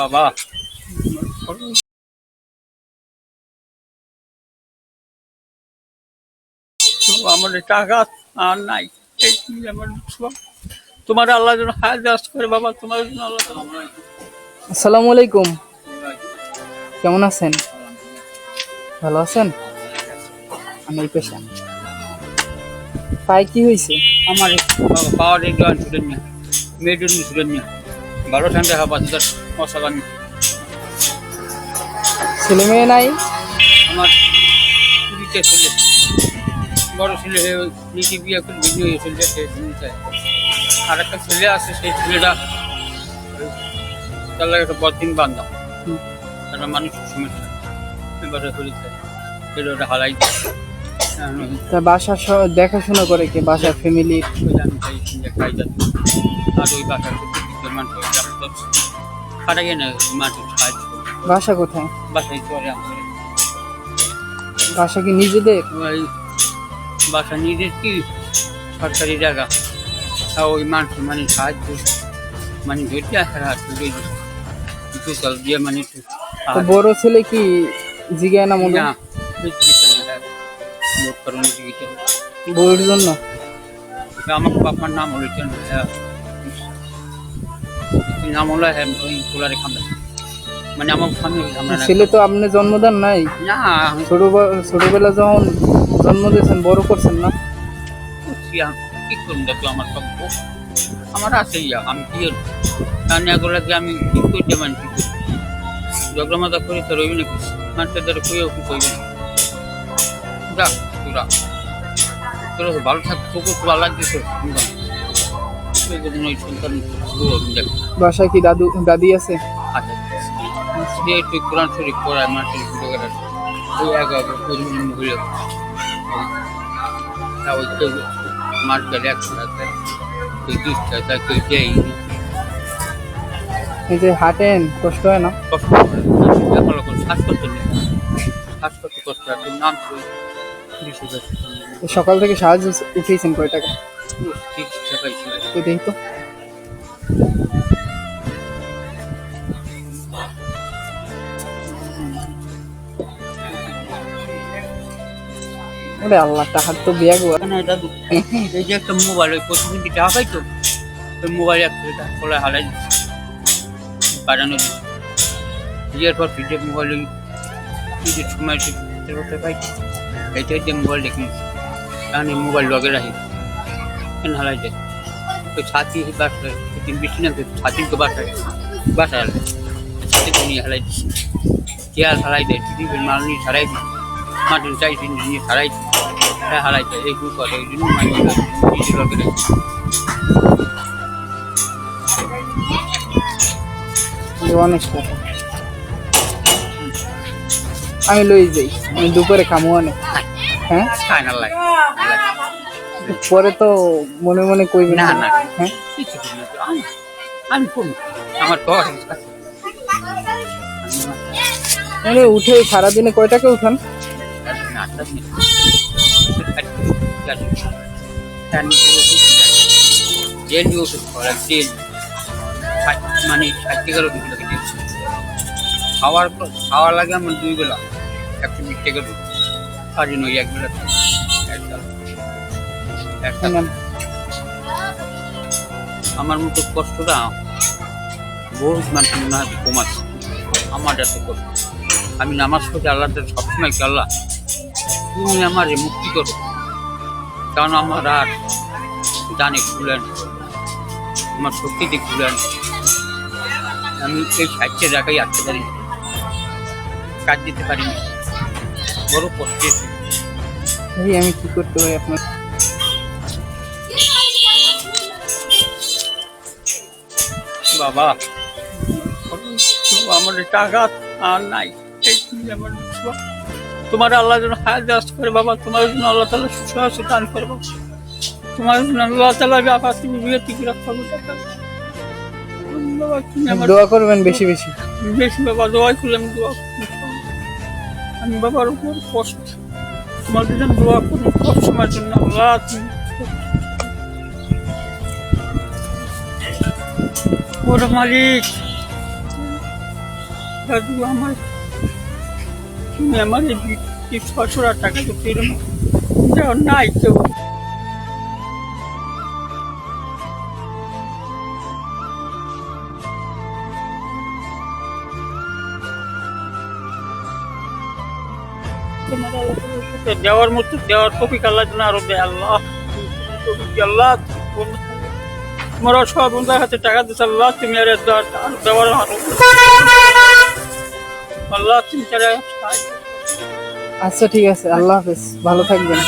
বাবা। আমার টাকা আর নাই। এই কি আমার তোমার আল্লাহ যেন হায়াত করে বাবা তোমার জন্য আল্লাহ আসসালামু আলাইকুম। কেমন আছেন? ভালো আছেন? আমি পেশা। পায়ে কি হয়েছে? আমার পাওয়ার জয়েন ছিলেন না। মেয়েদের ছিলেন না। বারো ঠান্ডা হওয়া বাচ্চাদের মশালাম ছেলে মেয়ে নাই? আমার পুরীতে ছেলে। বড় ছেলে হয়ে নিজে বিয়ে ভিডিও হয়ে সে আর একটা ছেলে আছে সেই ছেলেটা তার লাগে একটা বদিন বান্ধব। একটা মানুষের সমস্যা এবারে হয়েছে। এটা ওটা হারাই তা বাসা দেখাশোনা করে কে? বাসার ফ্যামিলি আর ওই বাসার খাটাই না বাসা কোথায়? বাসায় চলে আমাদের বাসা কি নিজেদের? ওই বাসা নিজের কি সরকারি জায়গা। তা ওই মানুষ মানে সাহায্য মানে ধরতে আসার হাত তুলে একটু চল দিয়ে মানে একটু বড় ছেলে কি জিজ্ঞাসা না মনে? না বউয়ের জন্য? আমার বাপার নাম হলো চেন নাম হলো হ্যাঁ ওই পোলারে খামা মানে আমার স্বামী আমরা ছেলে তো আপনি জন্মদান নাই। না ছোট ছোটবেলা যখন জন্ম দিয়েছেন বড় করছেন না? কি করুন দেখো আমার সব আমার আছে ইয়া আমি কি করব? তা না করলে কি আমি কি করতে মানে কি করব? ঝগড়া মাথা করে তো রইবি নাকি? মানুষের দ্বারা কইও কি কইবে না। যা তোরা তোরা ভালো থাক খুব ভালো লাগতেছে বাসায় কি দাদু দাদি আছে? আছে। যে কোরআন শরীফ পড়ায় মানুষের ওই এক পরিমাণ মহিলা তো মাছ একশো টাকা ওই দুধটা তাকে দেয় এই যে হাঁটেন কষ্ট হয় না? কষ্ট শ্বাস করতে শ্বাস কষ্ট হয়। নাম সকাল থেকে সাহায্য উঠিয়েছেন কয় টাকা? ঠিক তো দেখি তো। ওরে আল্লাহ টাকার তো বিয়া গো। দাদু এই যে একটা মোবাইল, ওই প্রতিদিন টাকা পাইতো ওই মোবাইল একটা খোলা হালাই বাড়ানো বিয়ের পর ফিরে মোবাইল ওই ঈদের সময় করতে পাই। এইটাই যে মোবাইল দেখি কারণ এই মোবাইল লগে রাখি। হালাই যায়। ওই ছাতি বাসায় তিন বৃষ্টি না ছাতি তো বাসায় বাসায় হালাই ছাতি তো নিয়ে হালাই দিছি চেয়ার হারাই দেয় টিভির মাল নিয়ে হারাই দিই মাটির চাই নিয়ে হারাই দিই হ্যাঁ হারাই দেয় এই করে এই জন্য এই অনেক আমি লই যাই আমি দুপুরে খামো অনেক হ্যাঁ খায় না লাগে পরে তো মনে মনে কইবি না, না। হ্যাঁ। আমি- কোন আমার তো। মানে উঠে সারাদিনে কয় টাকা উঠান। ডেলি ওষুধ ডেলি মানে লাগে ডেলি খাওয়ার খাওয়া লাগে আমার দুই বেলা একশো বিশ টাকা আর জন্য ওই এক বেলা। একটা আমার মতো কষ্টটা বহুত মানুষের মনে হয় কম আছে আমার এত কষ্ট। আমি নামাজ পড়ি আল্লাহটা সবসময় আল্লাহ তুমি আমার মুক্তি করো। কারণ আমার আর জানে খুলেন আমার শক্তিতে খুলেন আমি এই সাহিত্যের জায়গায় আসতে পারি কাজ দিতে পারি বড় কষ্টে। আমি কি করতে পারি আপনার? বাবা। আমার টাকা আর নাই। এই তুমি আমার তোমার আল্লাহ যেন হায়াত দাস করে বাবা। তোমার জন্য আল্লাহ তালা সুস্বাস্থ্য দান করে বাবা। তোমার জন্য আল্লাহ তালা বাবা তুমি বিয়ে টিকে রাখতে হবে টাকা দোয়া করবেন বেশি বেশি। বেশি বাবা দোয়া করলে আমি দোয়া। আমি বাবার উপর কষ্ট। তোমার জন্য দোয়া করি সব সময়ের জন্য। আল্লাহ তুমি ওর মালিক। দাদু, আমার তুমি আমার এই ছশো টাকা তো ফিরে যাও নাই আল্লাহ দেওয়ার মতো, দেওয়ার কপি কাল্লা যেন আরও দেয় আল্লাহ আল্লাহ। তোমার সব বন্ধুর হাতে টাকা দিচ্ছে আল্লাহ তুমি আর ব্যবহার দেওয়ার আল্লাহ তুমি আচ্ছা ঠিক আছে। আল্লাহ হাফেজ। ভালো থাকবেন।